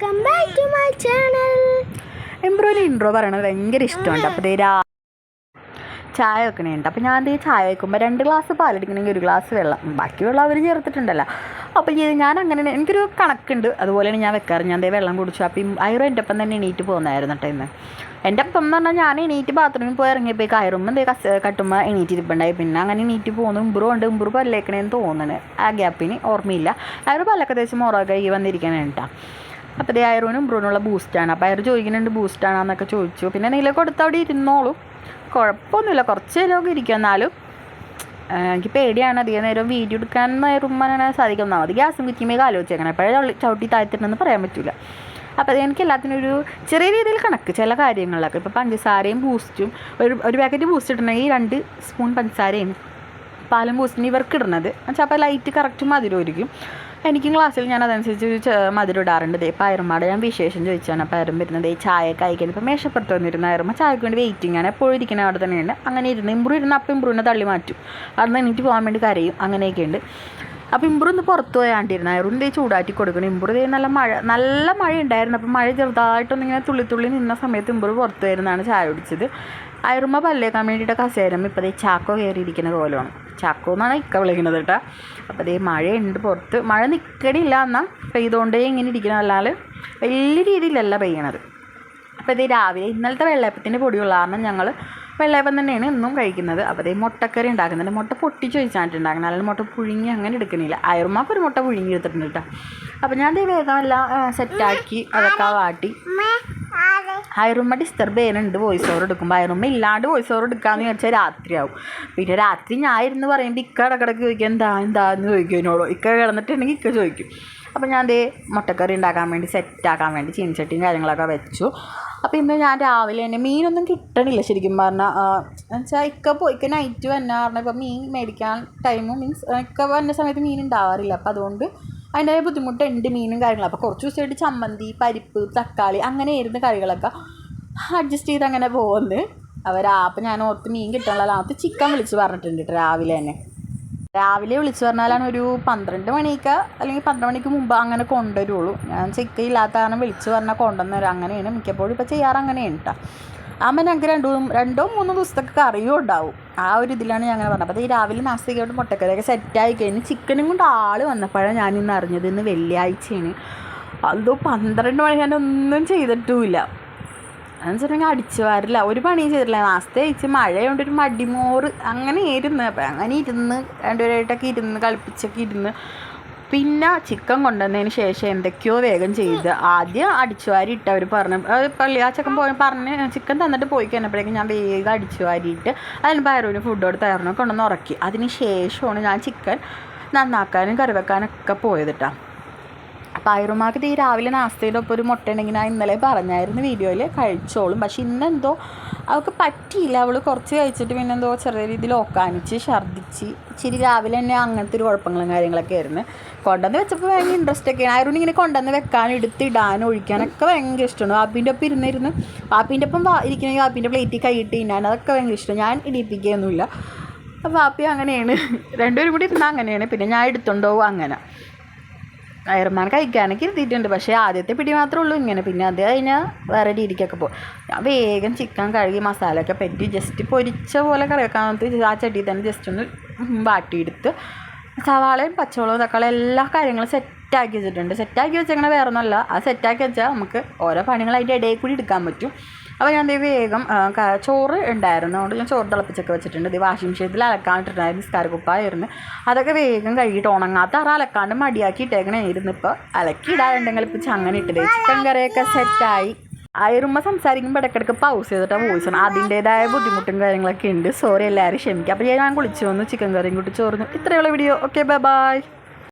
Welcome back to my channel എംബ്രോയിന് intro പറയണത് ഭയങ്കര ഇഷ്ടമുണ്ട് അപ്പോൾ ദേ രാ ചായ വെക്കണുണ്ട്. അപ്പോൾ ഞാൻ ദേ ചായ വെക്കുമ്പോൾ രണ്ട് ഗ്ലാസ് പാലെടുക്കണമെങ്കിൽ ഒരു ഗ്ലാസ് വെള്ളം. ബാക്കി വെള്ളം അവർ ചേർത്തിട്ടുണ്ടല്ലോ. അപ്പോൾ ഞാൻ അങ്ങനെ എനിക്കൊരു കണക്കുണ്ട്. അതുപോലെയാണ് ഞാൻ വെക്കാറ്. ഞാൻ ദേ വെള്ളം കുടിച്ചു. അപ്പം അയറും എന്റെ ഒപ്പം തന്നെ എണീറ്റ് പോകുന്നതായിരുന്നു കേട്ടോ ഇന്ന്. എന്റെ ഒപ്പം എന്ന് പറഞ്ഞാൽ ഞാൻ എണീറ്റ് ബാത്റൂമിൽ പോയി ഇറങ്ങിയപ്പോൾ കയറുമ്പോൾ എന്തേ കസ് കട്ടുമ്പോൾ എണീറ്റ് ഇരിപ്പുണ്ടായി പിന്നെ അങ്ങനെ എണീറ്റ് പോകുന്നു. ഇമ്പ്രൂ ഉണ്ട്. ഇമ്പ്രൂ പല്ലേക്കണേന്ന് തോന്നുന്നു ആ ഗ്യാപ്പിന് ഓർമ്മയില്ല. അയറ് പല്ലൊക്കെ തേച്ച് മുറകി വന്നിരിക്കണേട്ടാ അപ്പോൾ ദേ അയറൂനും ബ്രൂനുള്ള ബൂസ്റ്റാണ് അപ്പോൾ അയർ ചോദിക്കുന്നുണ്ട് ബൂസ്റ്റാണെന്നൊക്കെ ചോദിച്ചു. പിന്നെ നീല കൊടുത്ത അവിടെ ഇരുന്നോളൂ. കുഴപ്പമൊന്നുമില്ല. കുറച്ച് നേരമൊക്കെ ഇരിക്കും. എന്നാലും എനിക്ക് പേടിയാണ് അധികം നേരം വീഡിയോ എടുക്കാൻ നേരുമ്പോൾ സാധിക്കും. ഒന്നാമത് ഗ്യാസും കുറ്റിമേ ആലോചിച്ചേക്കണം എപ്പോഴും ചവിട്ടി താഴ്ത്തിട്ടുണ്ടെന്ന് പറയാൻ പറ്റില്ല അപ്പോൾ അത് എനിക്ക് എല്ലാത്തിനും ഒരു ചെറിയ രീതിയിൽ കണക്ക് ചില കാര്യങ്ങളിലൊക്കെ. ഇപ്പോൾ പഞ്ചസാരയും ബൂസ്റ്റും ഒരു ഒരു പാക്കറ്റ് ബൂസ്റ്റ് ഇടണമെങ്കിൽ രണ്ട് സ്പൂൺ പഞ്ചസാരയും പാലും ബൂസ്റ്റിന് ഇവർക്ക് ഇടുന്നത് എന്നുവെച്ചാൽ അപ്പോൾ ലൈറ്റ് കറക്റ്റ് മധുരമായിരിക്കും. എനിക്കും ക്ലാസ്സിൽ ഞാൻ അതനുസരിച്ച് മധുരം ഇടാറുണ്ട്. ദേ പയറുമാടെ ഞാൻ വിശേഷം ചോദിച്ചാണ് പയറും വരുന്നത്. ഈ ചായ കഴിക്കാൻ ഇപ്പം മേശപ്പുറത്ത് വന്നിരുന്ന ആയിരുന്നു ചായക്ക് വേണ്ടി വെയിറ്റിംഗ് ആണ്. എപ്പോഴും ഇരിക്കുന്ന അവിടെ തന്നെയുണ്ട്. അങ്ങനെ ഇരുന്ന് ഇമ്പ്രൂ ഇരുന്ന് അപ്പം ഇമ്പ്രൂവിനെ തള്ളി മാറ്റും. അവിടെ നിന്ന് എനിക്ക് പോകാൻ വേണ്ടി കരയും. അങ്ങനെയൊക്കെ ഉണ്ട് അപ്പോൾ ഇമ്പ്രൂ ഒന്ന് പുറത്ത് പോയാണ്ടിരുന്നു. അയറും ദേ ചൂടാറ്റി കൊടുക്കണം. ഇമ്പ്രൂ ദേ നല്ല മഴ നല്ല മഴ ഉണ്ടായിരുന്നു അപ്പോൾ മഴ ചെറുതായിട്ടൊന്നിങ്ങനെ തുള്ളി തുള്ളി നിന്ന സമയത്ത് ഇമ്പ്രൂ പുറത്ത് വരുന്നതാണ് ചായ കുടിച്ചത്. അയറുമ്മ പല്ലേക്കാൻ വേണ്ടിയിട്ട് കസേരം ഇപ്പോൾ ദേ ചാക്കോ കയറിയിരിക്കുന്ന പോലെയാണ്. ചാക്കോ എന്നാണ് ഇക്ക വിളിക്കുന്നത് കേട്ടോ. അപ്പോൾ ദേ മഴയുണ്ട് പുറത്ത്. മഴ നിൽക്കണില്ല എന്നാൽ പെയ്തുകൊണ്ടേ ഇങ്ങനെ ഇരിക്കണം അല്ലാതെ വലിയ രീതിയിലല്ല പെയ്യണത്. അപ്പോൾ ഇത് രാവിലെ ഇന്നലത്തെ വെള്ളയപ്പത്തിന്റെ പൊടിയുള്ള കാരണം ഞങ്ങൾ വെള്ളയപ്പം തന്നെയാണ് എന്നും കഴിക്കുന്നത്. അപ്പോൾ അതേ മുട്ടക്കറി ഉണ്ടാക്കുന്നുണ്ട് മുട്ട പൊട്ടിച്ച് വെച്ചായിട്ടുണ്ടാക്കുന്നത് അല്ലാതെ മുട്ട പുഴുങ്ങി അങ്ങനെ എടുക്കുന്നില്ല അയർമാപ്പ് ഒരു മുട്ട പുഴുങ്ങി എടുത്തിട്ടുണ്ട് കേട്ടോ. അപ്പോൾ ഞാൻ വേഗം എല്ലാം സെറ്റാക്കി അതൊക്കെ വാട്ടി. ഹൈറുമ്മ ഡിസ്റ്റർബ് ചെയ്യുന്നുണ്ട് വോയിസ് ഓവർ എടുക്കുമ്പോൾ ഹൈറുമ്മ ഇല്ലാണ്ട് വോയിസ് ഓവർ എടുക്കാമെന്ന് വിചാരിച്ചാൽ രാത്രിയാവും. പിന്നെ രാത്രി ഞാൻ ഇരുന്ന് പറയുമ്പോൾ ഇക്ക ഇടക്കിടക്ക് ചോദിക്കും എന്താ എന്താന്ന് ചോദിക്കും എന്നോട്. ഇക്ക കിടന്നിട്ടുണ്ടെങ്കിൽ ഇക്ക ചോദിക്കും. അപ്പോൾ ഞാൻ ദേ മുട്ടക്കറി ഉണ്ടാക്കാൻ വേണ്ടി സെറ്റാക്കാൻ വേണ്ടി ചീനച്ചട്ടിയും കാര്യങ്ങളൊക്കെ വെച്ചു. അപ്പോൾ ഇന്ന് ഞാൻ രാവിലെ തന്നെ മീനൊന്നും കിട്ടണില്ല ശരിക്കും പറഞ്ഞാൽ എന്നുവെച്ചാൽ ഇക്ക പോയി ഇക്ക നൈറ്റ് വന്നാൽ പറഞ്ഞാൽ ഇപ്പോൾ മീൻ മേടിക്കാൻ ടൈമും മീൻസ് ഇക്ക വന്ന സമയത്ത് മീൻ ഉണ്ടാവാറില്ല. അപ്പോൾ അതുകൊണ്ട് അതിന്റെതായ ബുദ്ധിമുട്ടുണ്ട് മീനും കാര്യങ്ങളും. അപ്പോൾ കുറച്ച് ദിവസമായിട്ട് ചമ്മന്തി പരിപ്പ് തക്കാളി അങ്ങനെ ആയിരുന്നു കറികളൊക്കെ. അഡ്ജസ്റ്റ് ചെയ്ത് അങ്ങനെ പോകുന്നത് അവർ അപ്പം ഞാൻ ഓർത്ത് മീൻ കിട്ടാനുള്ള അത് ചിക്കൻ വിളിച്ച് പറഞ്ഞിട്ടുണ്ട് കേട്ടോ രാവിലെ തന്നെ. രാവിലെ വിളിച്ച് പറഞ്ഞാലാണ് ഒരു പന്ത്രണ്ട് മണിക്ക് അല്ലെങ്കിൽ പന്ത്രണ്ട് മണിക്ക് മുമ്പ് അങ്ങനെ കൊണ്ടുവരുള്ളൂ. ഞാൻ ചിക്കൻ ഇല്ലാത്ത കാരണം വിളിച്ച് പറഞ്ഞാൽ കൊണ്ടുവന്നു അങ്ങനെയാണ്. മിക്കപ്പോഴും ഇപ്പോൾ ചെയ്യാറ് അങ്ങനെയാണ് കേട്ടോ അമ്മ ഞങ്ങൾക്ക് രണ്ടോ രണ്ടോ മൂന്നോ ദിവസത്തൊക്കെ കറിയും ഉണ്ടാവും. ആ ഒരു ഇതിലാണ് ഞാൻ അങ്ങനെ പറഞ്ഞത്. അപ്പോൾ ഈ രാവിലെ നാസ്തികയോട്ട് മുട്ടക്കറിയൊക്കെ സെറ്റായി കഴിഞ്ഞ് ചിക്കനും കൊണ്ട് ആൾ വന്നപ്പോഴാണ് ഞാൻ ഇന്ന് അറിഞ്ഞത് ഇന്ന് വെള്ളിയാഴ്ചയാണ്. അതോ പന്ത്രണ്ട് മണി ഞാൻ ഒന്നും ചെയ്തിട്ടുമില്ല. എന്ന് വെച്ചിട്ടുണ്ടെങ്കിൽ അടിച്ചു വാരില്ല. ഒരു പണിയും ചെയ്തിട്ടില്ല. നാസ്ത അയച്ച് മഴയുണ്ട് ഒരു മടിമോറ് അങ്ങനെ ഇരുന്ന് അപ്പം അങ്ങനെ ഇരുന്ന് രണ്ടുപേരായിട്ടൊക്കെ ഇരുന്ന് കളിപ്പിച്ചൊക്കെ ഇരുന്ന് പിന്നെ ചിക്കൻ കൊണ്ടുവന്നതിന് ശേഷം എന്തൊക്കെയോ വേഗം ചെയ്ത് ആദ്യം അടിച്ചു വാരി ഇട്ട് അവർ പറഞ്ഞു പള്ളി ആ ചിക്കൻ പോയി പറഞ്ഞ് ചിക്കൻ തന്നിട്ട് പോയി കഴിഞ്ഞപ്പോഴേക്കും ഞാൻ വേഗം അടിച്ചു വാരിയിട്ട് അതിന് പയറൂന് ഫുഡ് കൊടുത്ത് തരണം കൊണ്ടുവന്ന് ഉറക്കി. അതിന് ശേഷമാണ് ഞാൻ ചിക്കൻ നന്നാക്കാനും കറി വെക്കാനൊക്കെ പോയത് കേട്ടോ അപ്പോൾ അയറുമാക്ക് ഈ രാവിലെ നാസ്തയുടെ ഒപ്പം ഒരു മുട്ട ഉണ്ടെങ്കിൽ ഞാൻ ഇന്നലെ പറഞ്ഞായിരുന്നു വീഡിയോയിൽ കഴിച്ചോളും. പക്ഷെ ഇന്നെന്തോ അവൾക്ക് പറ്റിയില്ല. അവൾ കുറച്ച് കഴിച്ചിട്ട് പിന്നെ എന്തോ ചെറിയ രീതിയിൽ ഓക്കാനിച്ച് ഛർദ്ദിച്ച് ഇച്ചിരി രാവിലെ തന്നെ അങ്ങനത്തെ ഒരു കുഴപ്പങ്ങളും കാര്യങ്ങളൊക്കെ ആയിരുന്നു. കൊണ്ടുവന്ന് വെച്ചപ്പോൾ ഭയങ്കര ഇൻട്രസ്റ്റ് ഒക്കെയാണ്. ആയിരുന്നു ഇങ്ങനെ കൊണ്ടുവന്ന് വെക്കാനും എടുത്തിടാനും ഒഴിക്കാനൊക്കെ ഭയങ്കര ഇഷ്ടമാണ്. വാപ്പിന്റെ ഒപ്പം ഇരുന്നിരുന്ന് വാപ്പിന്റെ ഒപ്പം ഇരിക്കണമെങ്കിൽ വാപ്പിന്റെ പ്ലേറ്റിൽ കൈയിട്ട് തിന്നാൻ അതൊക്കെ ഭയങ്കര ഇഷ്ടം ഞാൻ ഇടിപ്പിക്കുകയൊന്നുമില്ല അപ്പോൾ വാപ്പി അങ്ങനെയാണ്. രണ്ടുപേരും കൂടി ഇരുന്നാൽ അങ്ങനെയാണ്. പിന്നെ ഞാൻ എടുത്തുണ്ടോ അങ്ങനെ. അയർമാൻ കഴിക്കാനൊക്കെ ഇരുത്തിയിട്ടുണ്ട്. പക്ഷേ ആദ്യത്തെ പിടി മാത്രമേ ഉള്ളൂ. ഇങ്ങനെ പിന്നെ അത് കഴിഞ്ഞാൽ വേറെ രീതിക്കൊക്കെ പോകും. ഞാൻ വേഗം ചിക്കൻ കഴുകി മസാലയൊക്കെ പറ്റി ജസ്റ്റ് പൊരിച്ച പോലെ കറി വെക്കാൻ ആ ചട്ടിയിൽ തന്നെ ജസ്റ്റ് ഒന്ന് വാട്ടിയെടുത്ത് സവാളയും പച്ചമുളകും തക്കാളും എല്ലാ കാര്യങ്ങളും സെറ്റാക്കി വെച്ചിട്ടുണ്ട്. സെറ്റാക്കി വെച്ചങ്ങനെ വേറെ ഒന്നുമല്ല ആ സെറ്റാക്കി വെച്ചാൽ നമുക്ക് ഓരോ പണികൾ അതിന്റെ ഇടയിൽ കൂടി എടുക്കാൻ പറ്റും. അപ്പോൾ ഞാൻ ദേ വേഗം ചോറ് ഉണ്ടായിരുന്നു. അതുകൊണ്ട് ഞാൻ ചോറ് തിളപ്പിച്ചൊക്കെ വെച്ചിട്ടുണ്ട്. ഇത് വാഷിംഗ് മെഷീനിൽ അലക്കാണ്ടിട്ടുണ്ടായിരുന്നു നിസ്കാരക്കുപ്പായിരുന്നു. അതൊക്കെ വേഗം കഴുകിയിട്ട് ഉണങ്ങാത്ത അറ അലക്കാണ്ട് മടിയാക്കി ഇട്ടേക്കണായിരുന്നു ഇപ്പോൾ അലക്കി ഇടാറുണ്ടെങ്കിൽ ഇപ്പം അങ്ങനെ ഇട്ടത് ചിക്കൻ കറിയൊക്കെ സെറ്റായി. അയറുമ്പോൾ സംസാരിക്കുമ്പോൾ ഇടയ്ക്കിടയ്ക്ക് പൗസ് ചെയ്തിട്ടാണ് വോയിസ് ആണ് അതിന്റെതായ ബുദ്ധിമുട്ടും കാര്യങ്ങളൊക്കെ ഉണ്ട്. സോറി എല്ലാവരും ക്ഷമിക്കുക അപ്പോൾ ഞാൻ കുളിച്ചു വന്നു ചിക്കൻ കറിയും കൂട്ടി ചോറിഞ്ഞു ഇത്രയുള്ള വീഡിയോ ഓക്കെ ബൈ ബൈ